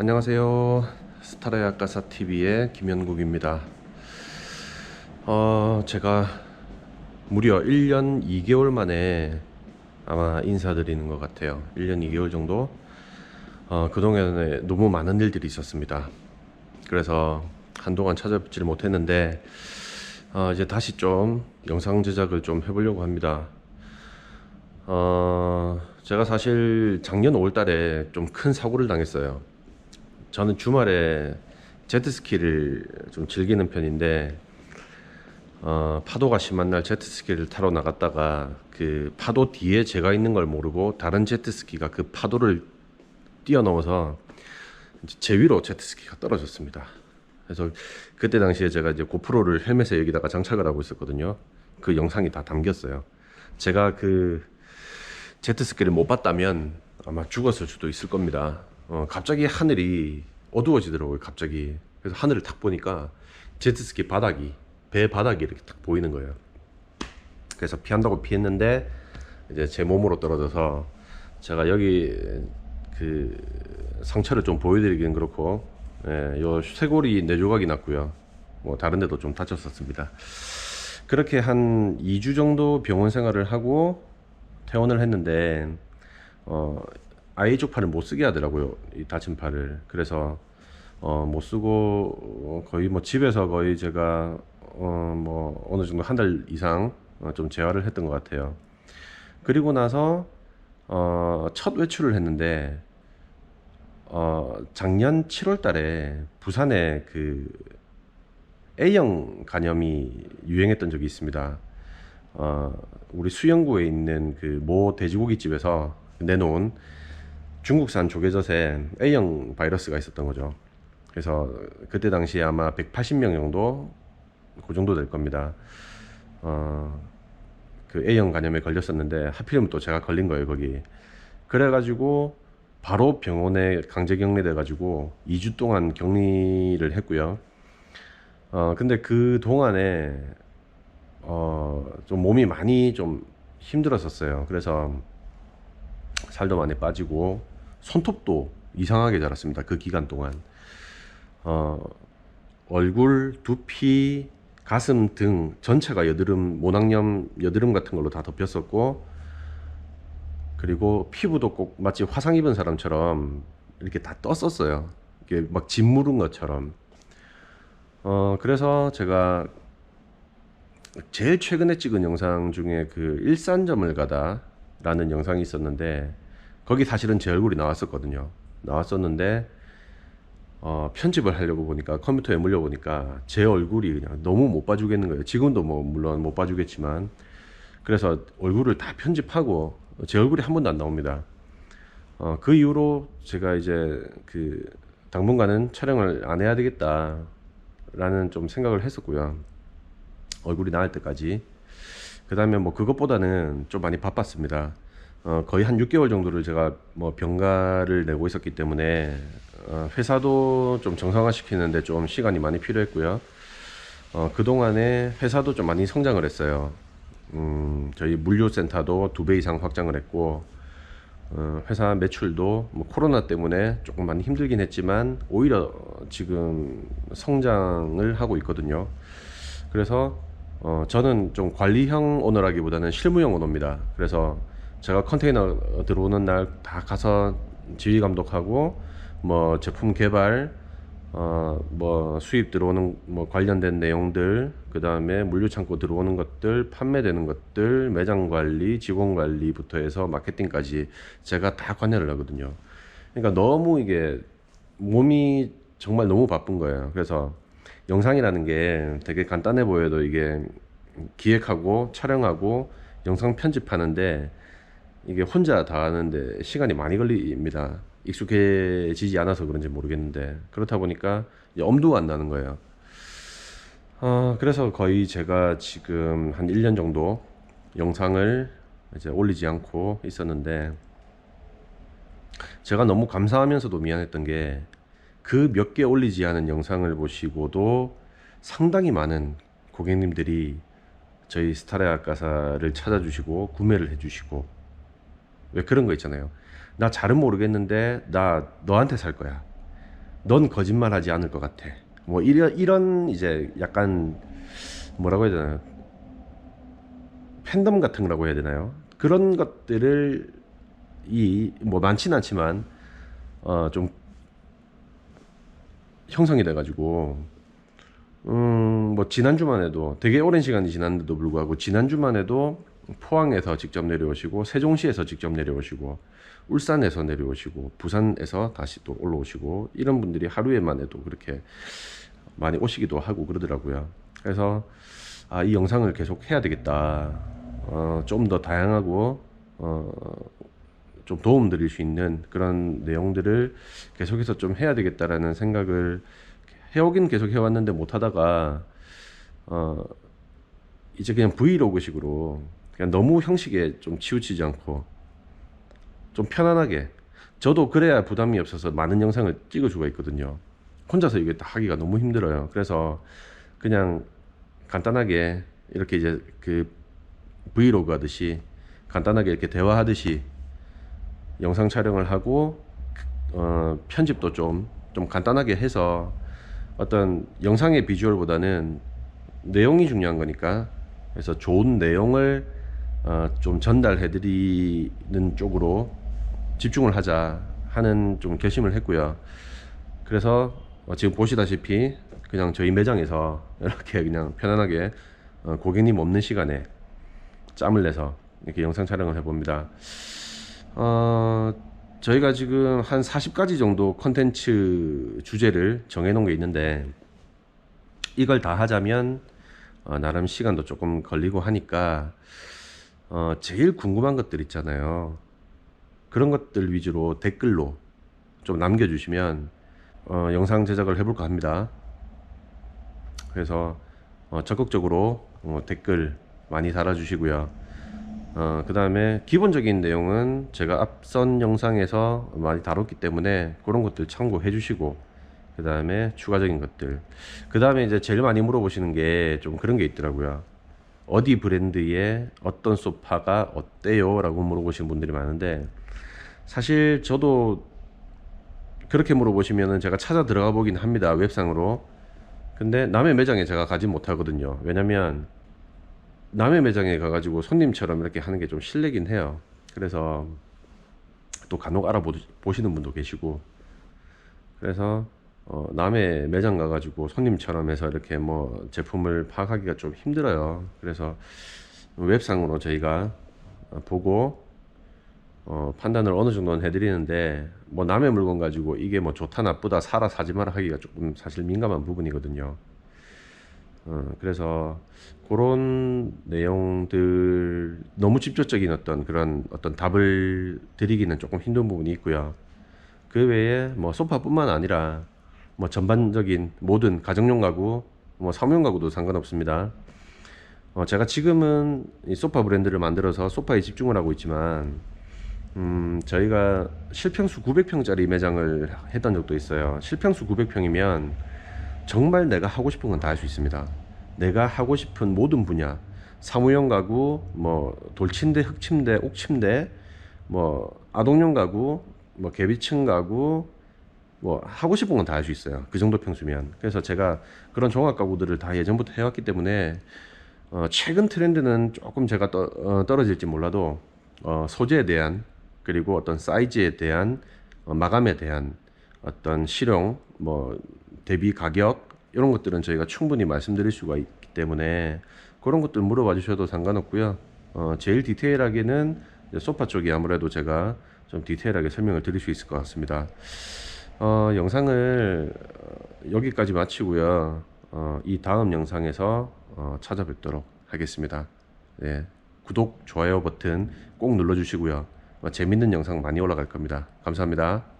안녕하세요. 스타라의 아까사 TV의 김현국입니다. 어, 제가 무려 1년 2개월 만에 아마 인사드리는 것 같아요. 1년 2개월 정도. 어, 그동안에 너무 많은 일들이 있었습니다. 그래서 한동안 찾아뵙지를 못했는데 어, 이제 다시 좀 영상 제작을 좀 해보려고 합니다. 어, 제가 사실 작년 5월 달에 좀 큰 사고를 당했어요. 저는 주말에 제트스키를 좀 즐기는 편인데, 어, 파도가 심한 날 제트스키를 타러 나갔다가 그 파도 뒤에 제가 있는 걸 모르고 다른 제트스키가 그 파도를 뛰어넘어서 제 위로 제트스키가 떨어졌습니다. 그래서 그때 당시에 제가 이제 고프로를 헬멧에 여기다가 장착을 하고 있었거든요. 그 영상이 다 담겼어요. 제가 그 제트스키를 못 봤다면 아마 죽었을 수도 있을 겁니다. 어, 갑자기 하늘이 어두워지더라고요. 갑자기 그래서 하늘을 딱 보니까 제트스키 바닥이 배 바닥이 이렇게 딱 보이는 거예요. 그래서 피한다고 피했는데 이제 제 몸으로 떨어져서 제가 여기 그 상처를 좀 보여드리긴 그렇고 예, 요 쇄골이 네 조각이 났고요. 뭐 다른 데도 좀 다쳤었습니다. 그렇게 한 2주 정도 병원 생활을 하고 퇴원을 했는데 어 아이 쪽 팔을 못 쓰게 하더라고요. 이 다친 팔을. 그래서 어 못 쓰고 어, 거의 뭐 집에서 거의 제가 어 뭐 어느 정도 한 달 이상 어, 좀 재활을 했던 것 같아요. 그리고 나서 어 첫 외출을 했는데 어 작년 7월 달에 부산에 그 A형 간염이 유행했던 적이 있습니다. 어, 우리 수영구에 있는 그 모 돼지고기 집에서 내놓은 중국산 조개젓에 A형 바이러스가 있었던 거죠. 그래서 그때 당시에 아마 180명 정도 그 정도 될 겁니다. 어, 그 A형 간염에 걸렸었는데 하필이면 또 제가 걸린 거예요 거기. 그래가지고 바로 병원에 강제 격리돼 가지고 2주 동안 격리를 했고요. 어 근데 그 동안에 어 좀 몸이 많이 좀 힘들었었어요. 그래서 살도 많이 빠지고 손톱도 이상하게 자랐습니다. 그 기간 동안 어 얼굴, 두피, 가슴 등 전체가 여드름, 모낭염, 여드름 같은 걸로 다 덮였었고 그리고 피부도 꼭 마치 화상 입은 사람처럼 이렇게 다 떴었어요. 이게 막 짓무른 것처럼. 어, 그래서 제가 제일 최근에 찍은 영상 중에 그 일산점을 가다라는 영상이 있었는데 거기 사실은 제 얼굴이 나왔었거든요. 나왔었는데 어, 편집을 하려고 보니까 컴퓨터에 물려 보니까 제 얼굴이 그냥 너무 못 봐주겠는 거예요. 지금도 뭐 물론 못 봐주겠지만 그래서 얼굴을 다 편집하고 제 얼굴이 한 번도 안 나옵니다. 어, 그 이후로 제가 이제 그 당분간은 촬영을 안 해야 되겠다라는 좀 생각을 했었고요. 얼굴이 나을 때까지. 그 다음에 뭐 그것보다는 좀 많이 바빴습니다. 어, 거의 한 6개월 정도를 제가 뭐 병가를 내고 있었기 때문에 어, 회사도 좀 정상화 시키는데 좀 시간이 많이 필요했고요. 어, 그 동안에 회사도 좀 많이 성장을 했어요. 음, 저희 물류센터도 두 배 이상 확장을 했고, 어, 회사 매출도 뭐 코로나 때문에 조금 많이 힘들긴 했지만, 오히려 지금 성장을 하고 있거든요. 그래서, 어, 저는 좀 관리형 오너라기보다는 실무형 오너입니다. 그래서 제가 컨테이너 들어오는 날 다 가서 지휘 감독하고, 뭐 제품 개발, 어, 뭐 수입 들어오는 뭐 관련된 내용들, 그 다음에 물류 창고 들어오는 것들, 판매되는 것들, 매장 관리, 직원 관리부터 해서 마케팅까지 제가 다 관여를 하거든요. 그러니까 너무 이게 몸이 정말 너무 바쁜 거예요. 그래서 영상이라는 게 되게 간단해 보여도 이게 기획하고 촬영하고 영상 편집하는데 이게 혼자 다 하는데 시간이 많이 걸립니다. 익숙해지지 않아서 그런지 모르겠는데 그렇다 보니까 엄두가 안 나는 거예요. 어, 그래서 거의 제가 지금 한 1년 정도 영상을 이제 올리지 않고 있었는데 제가 너무 감사하면서도 미안했던 게 그 몇 개 올리지 않은 영상을 보시고도 상당히 많은 고객님들이 저희 스타레 아까사를 찾아주시고 구매를 해주시고 왜 그런 거 있잖아요. 나 잘은 모르겠는데 나 너한테 살 거야. 넌 거짓말하지 않을 것 같아. 뭐 이런 이런 이제 약간 뭐라고 해야 되나요? 팬덤 같은 거라고 해야 되나요? 그런 것들을 이 뭐 많지는 않지만 어 좀 형성이 돼가지고 음뭐 지난주만 해도 되게 오랜 시간이 지났는데도 불구하고 지난주만 해도 포항에서 직접 내려오시고 세종시에서 직접 내려오시고 울산에서 내려오시고 부산에서 다시 또 올라오시고 이런 분들이 하루에만 해도 그렇게 많이 오시기도 하고 그러더라고요. 그래서 아, 이 영상을 계속 해야 되겠다. 어, 좀 더 다양하고 어, 좀 도움 드릴 수 있는 그런 내용들을 계속해서 좀 해야 되겠다라는 생각을 해오긴 계속 해왔는데 못하다가 어, 이제 그냥 브이로그식으로 그냥 너무 형식에 좀 치우치지 않고 좀 편안하게 저도 그래야 부담이 없어서 많은 영상을 찍을 수가 있거든요. 혼자서 이게 다 하기가 너무 힘들어요. 그래서 그냥 간단하게 이렇게 이제 그 브이로그 하듯이 간단하게 이렇게 대화하듯이 영상 촬영을 하고 어, 편집도 좀좀 간단하게 해서 어떤 영상의 비주얼보다는 내용이 중요한 거니까 그래서 좋은 내용을 어, 좀 전달해 드리는 쪽으로 집중을 하자 하는 좀 결심을 했고요. 그래서 어, 지금 보시다시피 그냥 저희 매장에서 이렇게 그냥 편안하게 어, 고객님 없는 시간에 짬을 내서 이렇게 영상 촬영을 해봅니다. 어, 저희가 지금 한 40가지 정도 컨텐츠 주제를 정해놓은 게 있는데 이걸 다 하자면 어, 나름 시간도 조금 걸리고 하니까 어, 제일 궁금한 것들 있잖아요. 그런 것들 위주로 댓글로 좀 남겨주시면 어, 영상 제작을 해볼까 합니다. 그래서 어, 적극적으로 어, 댓글 많이 달아주시고요. 어, 그 다음에 기본적인 내용은 제가 앞선 영상에서 많이 다뤘기 때문에 그런 것들 참고해 주시고 그 다음에 추가적인 것들 그 다음에 이제 제일 많이 물어보시는 게 좀 그런 게 있더라고요 어디 브랜드의 어떤 소파가 어때요? 라고 물어보시는 분들이 많은데 사실 저도 그렇게 물어보시면은 제가 찾아 들어가 보긴 합니다 웹상으로 근데 남의 매장에 제가 가지 못하거든요 왜냐면 남의 매장에 가가지고 손님처럼 이렇게 하는 게 좀 실례긴 해요. 그래서 또 간혹 알아보시는 분도 계시고 그래서 어, 남의 매장 가가지고 손님처럼 해서 이렇게 뭐 제품을 파악하기가 좀 힘들어요. 그래서 웹상으로 저희가 보고 어, 판단을 어느 정도는 해드리는데 뭐 남의 물건 가지고 이게 뭐 좋다 나쁘다 사라 사지 마라 하기가 조금 사실 민감한 부분이거든요. 어, 그래서 그런 내용들 너무 직접적인 어떤 그런 어떤 답을 드리기는 조금 힘든 부분이 있고요. 그 외에 뭐 소파뿐만 아니라 뭐 전반적인 모든 가정용 가구, 뭐 사무용 가구도 상관없습니다. 어, 제가 지금은 이 소파 브랜드를 만들어서 소파에 집중을 하고 있지만, 음, 저희가 실평수 900평짜리 매장을 했던 적도 있어요. 실평수 900평이면 정말 내가 하고 싶은 건 다 할 수 있습니다. 내가 하고 싶은 모든 분야, 사무용 가구, 뭐 돌침대, 흙침대, 옥침대, 뭐 아동용 가구, 뭐 개비층 가구, 뭐 하고 싶은 건 다 할 수 있어요. 그 정도 평수면. 그래서 제가 그런 종합 가구들을 다 예전부터 해왔기 때문에 어, 최근 트렌드는 조금 제가 떠, 어, 떨어질지 몰라도 어, 소재에 대한 그리고 어떤 사이즈에 대한 어, 마감에 대한 어떤 실용 뭐 대비 가격 이런 것들은 저희가 충분히 말씀드릴 수가 있기 때문에 그런 것들 물어봐 주셔도 상관없고요. 어, 제일 디테일하게는 소파 쪽이 아무래도 제가 좀 디테일하게 설명을 드릴 수 있을 것 같습니다. 어, 영상을 어, 여기까지 마치고요. 어, 이 다음 영상에서 어, 찾아뵙도록 하겠습니다. 네, 구독, 좋아요 버튼 꼭 눌러주시고요. 어, 재밌는 영상 많이 올라갈 겁니다. 감사합니다.